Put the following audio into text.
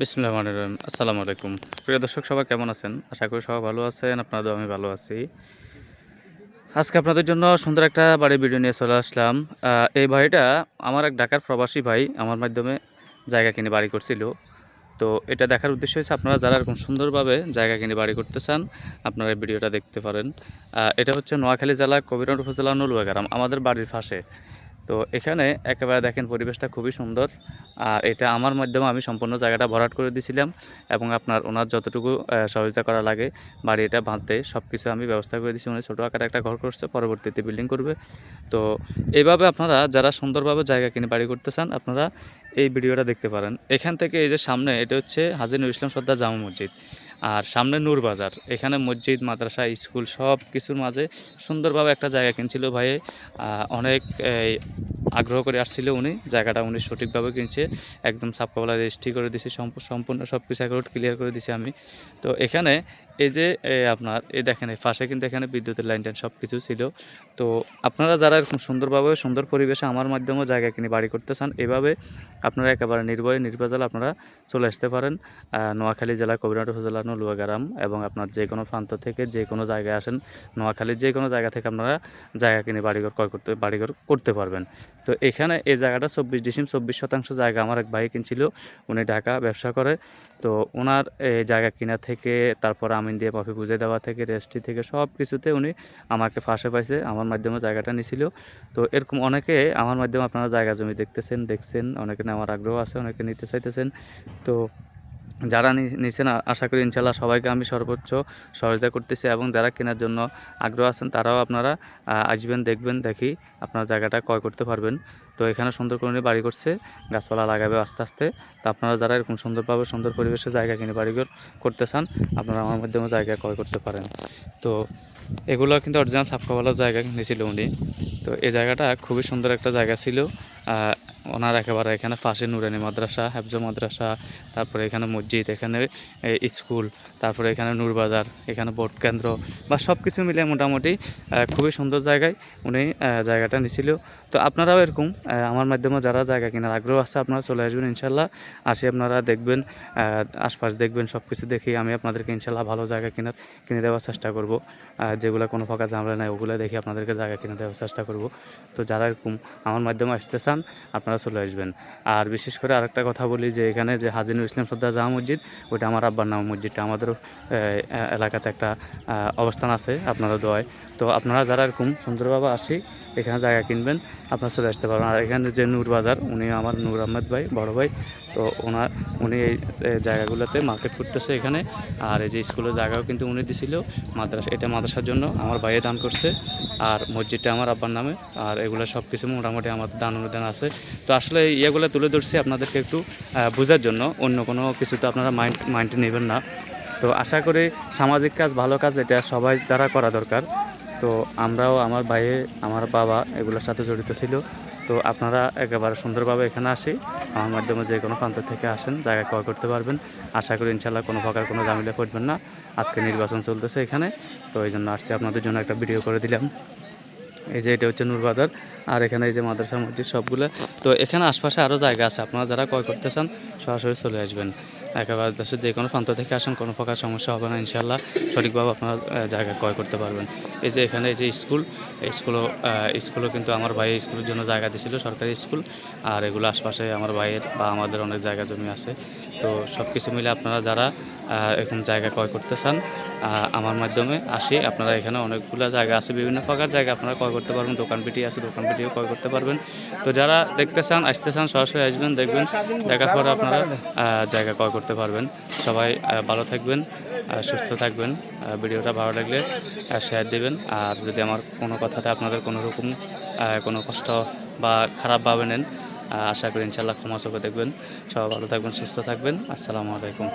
বিসমুল্লাহ রহিম। আসসালামু আলাইকুম। প্রিয় দর্শক, সবাই কেমন আছেন? আশা করি সবাই ভালো আছেন আপনাদের আমি ভালো আছি। আজকে আপনাদের জন্য সুন্দর একটা বাড়ি ভিডিও নিয়ে চলে আসলাম। এই বাড়িটা আমার এক ঢাকার প্রবাসী ভাই আমার মাধ্যমে জায়গা কিনে বাড়ি করছিল। তো এটা দেখার উদ্দেশ্য হচ্ছে আপনারা যারা এরকম সুন্দরভাবে জায়গা কিনে বাড়ি করতে চান, আপনারা ভিডিওটা দেখতে পারেন। এটা হচ্ছে নোয়াখালী জেলা কবিরহাট উপজেলা নলুয়া গ্রাম, আমাদের বাড়ির পাশে। তো এখানে একেবারে দেখেন পরিবেশটা খুবই সুন্দর। আর এটা আমার মাধ্যমে আমি সম্পূর্ণ জায়গাটা ভরাট করে দিয়েছিলাম এবং আপনার ওনার যতটুকু সহযোগিতা করা লাগে, বাড়ি এটা বাঁধতে সব কিছু আমি ব্যবস্থা করে দিয়েছি। উনি ছোটো আকারে একটা ঘর করছে, পরবর্তীতে বিল্ডিং করবে। তো এইভাবে আপনারা যারা সুন্দরভাবে জায়গা কিনে বাড়ি করতে চান, আপনারা এই ভিডিওটা দেখতে পারেন। এখান থেকে এই যে সামনে, এটা হচ্ছে হাজির নুর ইসলাম সর্দার জামা মসজিদ। আর সামনে নূর বাজার, এখানে মসজিদ, মাদ্রাসা, স্কুল সব কিছুর মাঝে সুন্দরভাবে একটা জায়গা কিনছিল ভাই অনেক আগ্রহ করে আসছিল উনি। জায়গাটা উনি সঠিকভাবে কিনছে, একদম সাপকাওয়ালা রেজিস্ট্রি করে দিছে, সম্পূর্ণ সম্পূর্ণ সব কিছু অ্যাকাউন্ট ক্লিয়ার করে দিছি আমি। তো এখানে এই যে আপনার, এই দেখেন, এই পাশে কিন্তু এখানে বিদ্যুতের লাইন টাইন সব কিছু ছিল। তো আপনারা যারা এরকম সুন্দরভাবে, সুন্দর পরিবেশে আমার মাধ্যমে জায়গা কিনে বাড়ি করতে চান, এভাবে আপনারা একেবারে নির্ভয়ে নির্বাচলে আপনারা চলে আসতে পারেন নোয়াখালী জেলা, কবিরহাট উপজেলা নলুয়া গ্রাম এবং আপনার যে কোনো প্রান্ত থেকে যে কোনো জায়গায় আসেন, নোয়াখালীর যে কোনো জায়গা থেকে আপনারা জায়গা কিনে বাড়িঘর ক্রয় করতে বাড়িঘর করতে পারবেন। তো এখানে এই জায়গাটা চব্বিশ ডিসিম, চব্বিশ শতাংশ জায়গা আমার এক ভাই কিনছিল, উনি ঢাকা ব্যবসা করে। তো ওনার এই জায়গা কিনা থেকে, তারপর আমিন দিয়ে পফি বুঝে দেওয়া থেকে রেস্ট্রি থেকে সব কিছুতে উনি আমাকে ফাঁসে পাইছে, আমার মাধ্যমে জায়গাটা নিয়েছিল তো এরকম অনেকে আমার মাধ্যমে আপনারা জায়গা জমি দেখতেছেন, দেখছেন, অনেকে নেওয়ার আগ্রহ আছে, অনেকে নিতে চাইতেছেন। তো যারা নিছেন আশা করি ইনশাল্লাহ সবাইকে আমি সর্বোচ্চ সহযোগিতা করতেছি এবং যারা কেনার জন্য আগ্রহ আছেন তারাও আপনারা আসবেন, দেখবেন, দেখি আপনার জায়গাটা ক্রয় করতে পারবেন। তো এখানে সুন্দর করে বাড়ি করছে, গাছপালা লাগাবে আস্তে আস্তে। তো আপনারা যারা এরকম সুন্দরভাবে সুন্দর পরিবেশে জায়গা কিনে বাড়ি করতে চান, আপনারা আমার মাধ্যমে জায়গা ক্রয় করতে পারেন। তো এগুলো কিন্তু অরিজিনাল সাপকাওয়ালা জায়গা কিনেছিল উনি। তো এই জায়গাটা খুবই সুন্দর একটা জায়গা ছিল। ওনার একেবারে এখানে ফাঁসি নুরানি মাদ্রাসা, হাফজ মাদ্রাসা, তারপরে এখানে মসজিদ, এখানে স্কুল, তারপরে এখানে নূরবাজার এখানে ভোট কেন্দ্র বা সব কিছু মিলে মোটামুটি খুবই সুন্দর জায়গায় উনি জায়গাটা নিছিল। তো আপনারাও এরকম আমার মাধ্যমে যারা জায়গা কেনার আগ্রহ আছে, আপনারা চলে আসবেন ইনশাল্লাহ আসি আপনারা দেখবেন আশপাশ দেখবেন সব কিছু দেখি, আমি আপনাদেরকে ইনশাল্লাহ ভালো জায়গা কেনার, কিনে দেওয়ার চেষ্টা করব। যেগুলো কোনো ফাঁকা ঝামেলা নাই, ওগুলো দেখি আপনাদেরকে জায়গা কিনে দেওয়ার চেষ্টা করব। তো যারা এরকম আমার মাধ্যমে আসতে চান, আপনারা চলে আসবেন। আর বিশেষ করে আরেকটা কথা বলি যে এখানে যে হাজিনুল ইসলাম সর্দার জামা মসজিদ ওইটা আমার আব্বার নাম মসজিদটা আমাদেরও আহ, এলাকাতে একটা অবস্থান আছে আপনারা দোয়ায়। তো আপনারা যারা এরকম সুন্দরভাবে আসি এখানে জায়গা কিনবেন আপনারা চলে আসতে পারবেন। আর এখানে যে নূর বাজার উনি আমার নূর আহমেদ ভাই বড় ভাই। তো ওনার উনি এই জায়গাগুলোতে মার্কেট করতেছে এখানে। আর এই যে স্কুলের জায়গাও কিন্তু উনি দিছিল মাদ্রাসা এটা মাদ্রাসার জন্য আমার ভাইয়ে দান করছে। আর মসজিদটা আমার আব্বার নামে। আর এগুলো সব কিছু মোটামুটি আমার দান অনুদান আছে। তো আসলে ইয়েগুলো তুলে ধরছি আপনাদেরকে একটু বোঝার জন্য। অন্য কোনো কিছু তো আপনারা মাইন্ড মাইন্ডে নেবেন না। তো আশা করি সামাজিক কাজ, ভালো কাজ, এটা সবাই দ্বারা করা দরকার। তো আমরাও আমার ভাইয়ে, আমার বাবা এগুলোর সাথে জড়িত ছিল। তো আপনারা একেবারে সুন্দরভাবে এখানে আসি। আমার মাধ্যমে যে কোনো প্রান্ত থেকে আসেন জায়গা ক্রয় করতে পারবেন। আশা করি ইনশাল্লাহ কোনো প্রকার কোনো ঝামেলা পড়বেন না। আজকে নির্বাচন চলতেছে এখানে। তো এই জন্য আসছি, আপনাদের জন্য একটা ভিডিও করে দিলাম। এই যে এটা হচ্ছে নূরবাজার আর এখানে এই যে মাদ্রাসা, মসজিদ সবগুলো। তো এখানে আশপাশে আরও জায়গা আছে, আপনারা যারা ক্রয় করতে চান, সরাসরি চলে আসবেন। একেবারে দেশের যে কোনো প্রান্ত থেকে আসেন, কোনো প্রকার সমস্যা হবে না ইনশাল্লাহ সঠিকভাবে আপনারা জায়গা ক্রয় করতে পারবেন। এই যে এখানে এই যে স্কুল স্কুলও স্কুলও কিন্তু আমার ভাই স্কুলের জন্য জায়গা দিয়েছিল, সরকারি স্কুল। আর এগুলো আশপাশে আমার ভাইয়ের বা আমাদের অনেক জায়গা জমি আছে। তো সব কিছু মিলে আপনারা যারা এরকম জায়গা ক্রয় করতে চান আমার মাধ্যমে আসি। আপনারা এখানে অনেকগুলো জায়গা আছে, বিভিন্ন প্রকার জায়গা আপনারা ক্রয় করতে পারবেন, দোকান পিটি আছে, দোকান পিটিও ক্রয় করতে পারবেন। তো যারা দেখতে চান, আসতে চান, সরাসরি আসবেন, দেখবেন, দেখার পরে আপনারা জায়গা ক্রয় করতে পারবেন। সবাই ভালো থাকবেন সুস্থ থাকবেন। ভিডিওটা ভালো লাগলে শেয়ার দেবেন। আর যদি আমার কোনো কথাতে আপনাদের কোনো রকম কোনো কষ্ট বা খারাপ ভাবে নেন আশা করি ইনশাল্লাহ ক্ষমা চোখে দেখবেন। সবাই ভালো থাকবেন, সুস্থ থাকবেন। আসসালামু আলাইকুম।